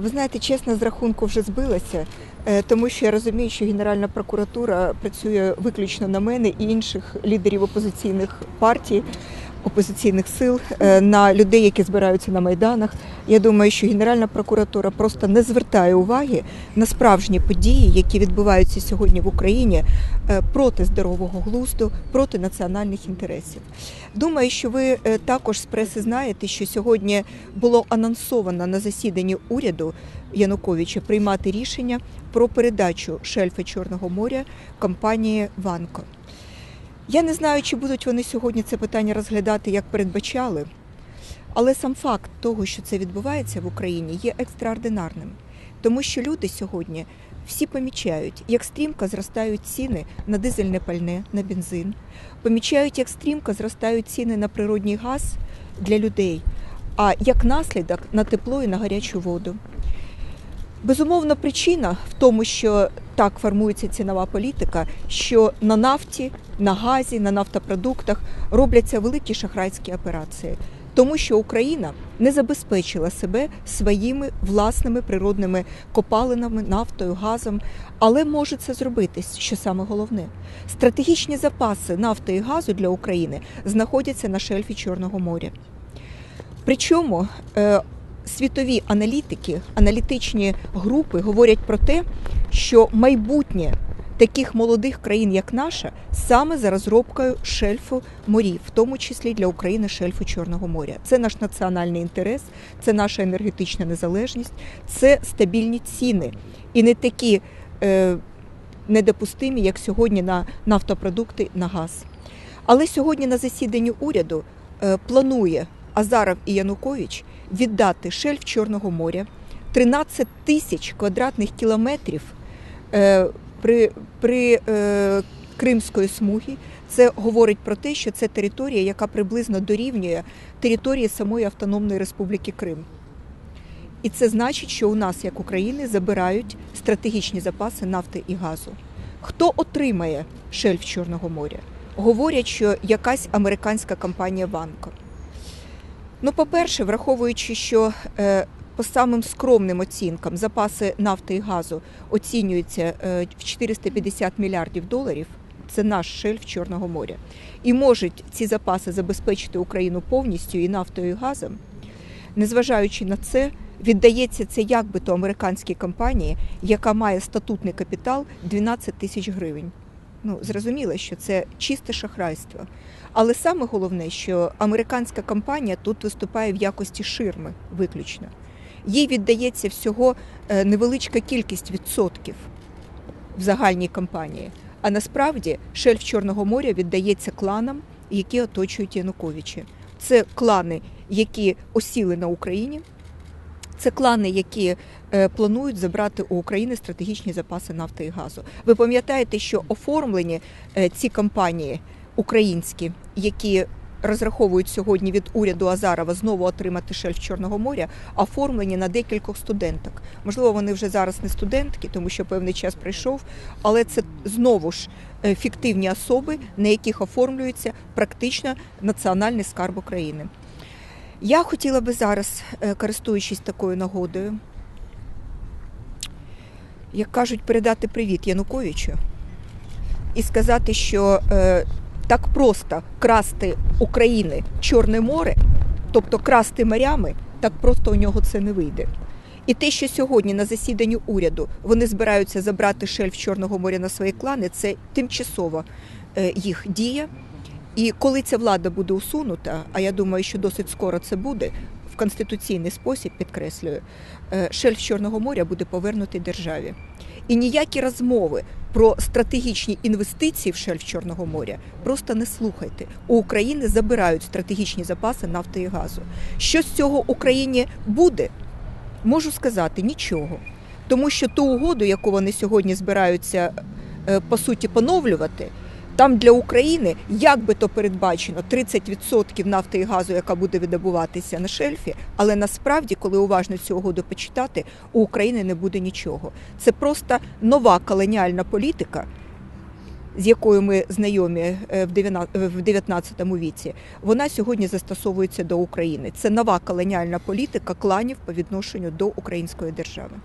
Ви знаєте, чесно, з рахунку вже збилася, е, тому що я розумію, що Генеральна прокуратура працює виключно на мене і інших лідерів опозиційних партій, опозиційних сил, е, на людей, які збираються на майданах. Я думаю, що Генеральна прокуратура просто не звертає уваги на справжні події, які відбуваються сьогодні в Україні е, проти здорового глузду, проти національних інтересів. Думаю, що ви е, також з преси знаєте, що сьогодні було анонсовано на засіданні уряду Януковича приймати рішення про передачу шельфа Чорного моря компанії Ванко. Я не знаю, чи будуть вони сьогодні це питання розглядати, як передбачали, але сам факт того, що це відбувається в Україні, є екстраординарним, тому що люди сьогодні всі помічають, як стрімко зростають ціни на дизельне пальне, на бензин, помічають, як стрімко зростають ціни на природній газ для людей, а як наслідок на тепло і на гарячу воду. Безумовно, причина в тому, що так формується цінова політика, що на нафті, на газі, на нафтопродуктах робляться великі шахрайські операції, тому що Україна не забезпечила себе своїми власними природними копалинами, нафтою, газом, але може це зробити, що саме головне. Стратегічні запаси нафти і газу для України знаходяться на шельфі Чорного моря. Причому е, світові аналітики, аналітичні групи говорять про те, що майбутнє таких молодих країн, як наша, саме за розробкою шельфу морів, в тому числі для України шельфу Чорного моря. Це наш національний інтерес, це наша енергетична незалежність, це стабільні ціни і не такі е, недопустимі, як сьогодні на нафтопродукти на газ. Але сьогодні на засіданні уряду е, планує Азаров і Янукович віддати шельф Чорного моря 13 тисяч квадратних кілометрів е, при, при е, Кримської смуги. Це говорить про те, що це територія, яка приблизно дорівнює території самої Автономної Республіки Крим. І це значить, що у нас, як України, забирають стратегічні запаси нафти і газу. Хто отримає шельф Чорного моря? Говорять, що якась американська компанія Ванко. Ну, по-перше, враховуючи, що е, по самим скромним оцінкам запаси нафти і газу оцінюються е, в 450 мільярдів доларів. Це наш шельф Чорного моря. І можуть ці запаси забезпечити Україну повністю і нафтою, і газом. Незважаючи на це, віддається це як би то американській компанії, яка має статутний капітал 12 тисяч гривень. Ну, зрозуміло, що це чисте шахрайство. Але саме головне, що американська компанія тут виступає в якості ширми виключно. Їй віддається всього е, невеличка кількість відсотків в загальній компанії. А насправді шельф Чорного моря віддається кланам, які оточують Януковича. Це клани, які осіли на Україні. Це клани, які е, планують забрати у України стратегічні запаси нафти і газу. Ви пам'ятаєте, що оформлені е, ці компанії українські, які розраховують сьогодні від уряду Азарова знову отримати шельф Чорного моря, оформлені на декількох студенток. Можливо, вони вже зараз не студентки, тому що певний час пройшов, але це знову ж е, фіктивні особи, на яких оформлюється практично національний скарб України. Я хотіла би зараз, е, користуючись такою нагодою, як кажуть, передати привіт Януковичу і сказати, що е, так просто красти України Чорне море, тобто красти морями, так просто у нього це не вийде. І те, що сьогодні на засіданні уряду вони збираються забрати шельф Чорного моря на свої клани, це тимчасова е, їх дія. І коли ця влада буде усунута, а я думаю, що досить скоро це буде, в конституційний спосіб підкреслюю, е, шельф Чорного моря буде повернутий державі. І ніякі розмови про стратегічні інвестиції в шельф Чорного моря просто не слухайте. У України забирають стратегічні запаси нафти і газу. Що з цього Україні буде? Можу сказати нічого. Тому що ту угоду, яку вони сьогодні збираються е, по суті поновлювати, там для України як би то передбачено 30% нафти і газу, яка буде видобуватися на шельфі, але насправді, коли уважно цю угоду почитати, у України не буде нічого. Це просто нова колоніальна політика, з якою ми знайомі е, в 19 в 19 віці, вона сьогодні застосовується до України. Це нова колоніальна політика кланів по відношенню до української держави.